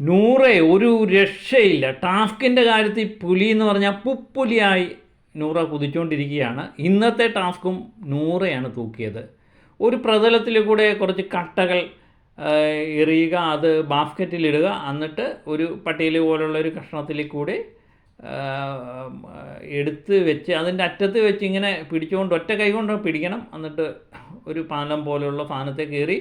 നൂറെ ഒരു രക്ഷയില്ല. ടാസ്കിന്റെ കാര്യത്തിൽ പുലി എന്ന് പറഞ്ഞാൽ പുപ്പുലിയായി നൂറ കുതിച്ചുകൊണ്ടിരിക്കുകയാണ് ഇന്നത്തെ ടാസ്കും നൂറയാണ് തൂക്കിയത്. ഒരു പ്രതലത്തിൽ കൂടെ കുറച്ച് കട്ടകൾ എറിയുക അത് ബാസ്ക്കറ്റിലിടുക എന്നിട്ട് ഒരു പട്ടിയിൽ പോലുള്ള ഒരു കഷ്ണത്തിൽ കൂടി എടുത്ത് വെച്ച് അതിന്റെ അറ്റത്ത് വെച്ച് ഇങ്ങനെ പിടിച്ചുകൊണ്ട് ഒറ്റ കൈ കൊണ്ട് പിടിക്കണം. എന്നിട്ട് ഒരു പാലം പോലെയുള്ള സാധനത്തെ കയറി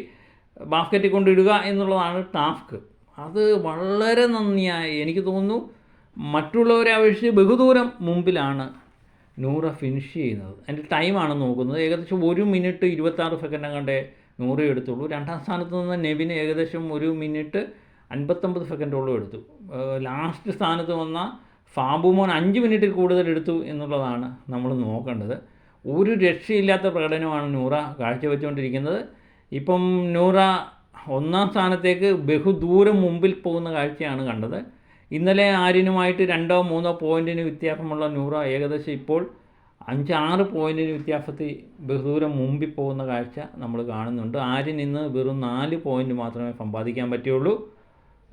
ബാസ്ക്കറ്റിൽ കൊണ്ടിടുക എന്നുള്ളതാണ് ടാസ്ക്. അത് വളരെ നന്ദിയായി. എനിക്ക് തോന്നുന്നു മറ്റുള്ളവരെ അപേക്ഷിച്ച് ബഹുദൂരം മുമ്പിലാണ് നൂറ ഫിനിഷ് ചെയ്യുന്നത്. അതിന്റെ ടൈമാണ് നോക്കുന്നത്. ഏകദേശം ഒരു മിനിറ്റ് ഇരുപത്താറ് സെക്കൻഡ് കണ്ടേ നൂറ് എടുത്തുള്ളൂ. രണ്ടാം സ്ഥാനത്ത് നിന്ന് നെവിന് ഏകദേശം ഒരു മിനിറ്റ് അൻപത്തൊമ്പത് സെക്കൻഡോളം എടുത്തു. ലാസ്റ്റ് സ്ഥാനത്ത് വന്ന ഫാബുമോൻ അഞ്ച് മിനിറ്റിൽ കൂടുതൽ എടുത്തു എന്നുള്ളതാണ് നമ്മൾ നോക്കേണ്ടത്. ഒരു രക്ഷയില്ലാത്ത പ്രകടനമാണ് നൂറ കാഴ്ചവെച്ചുകൊണ്ടിരിക്കുന്നത്. ഇപ്പം നൂറ ഒന്നാം സ്ഥാനത്തേക്ക് ബഹുദൂരം മുമ്പിൽ പോകുന്ന കാഴ്ചയാണ് കണ്ടത്. ഇന്നലെ ആരിനുമായിട്ട് രണ്ടോ മൂന്നോ പോയിന്റിന് വ്യത്യാസമുള്ള നൂറ ഏകദേശം ഇപ്പോൾ അഞ്ചാറ് പോയിന്റിന് വ്യത്യാസത്തിൽ ബഹുദൂരം മുമ്പിൽ പോകുന്ന കാഴ്ച നമ്മൾ കാണുന്നുണ്ട്. ആര്യൻ ഇന്ന് വെറും നാല് പോയിന്റ് മാത്രമേ സമ്പാദിക്കാൻ പറ്റുള്ളൂ.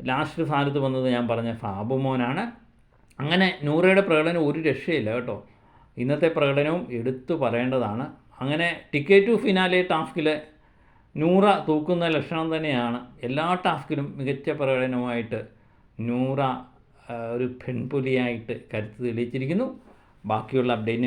ലാസ്റ്റ് സ്ഥാനത്ത് വന്നത് ഞാൻ പറഞ്ഞ ഫാബുമോനാണ്. അങ്ങനെ നൂറയുടെ പ്രകടനം ഒരു രക്ഷയില്ല കേട്ടോ. ഇന്നത്തെ പ്രകടനവും എടുത്തു പറയേണ്ടതാണ്. അങ്ങനെ ടിക്കറ്റ് ടു ഫിനാലെ ടാസ്കിൽ നൂറ തൂക്കുന്ന ലക്ഷണം തന്നെയാണ്. എല്ലാ ടാസ്കിലും മികച്ച പ്രകടനവുമായിട്ട് നൂറ ഒരു പെൺപുലിയായിട്ട് കരുത്ത് തെളിയിച്ചിരിക്കുന്നു. ബാക്കിയുള്ള അപ്ഡേറ്റിന്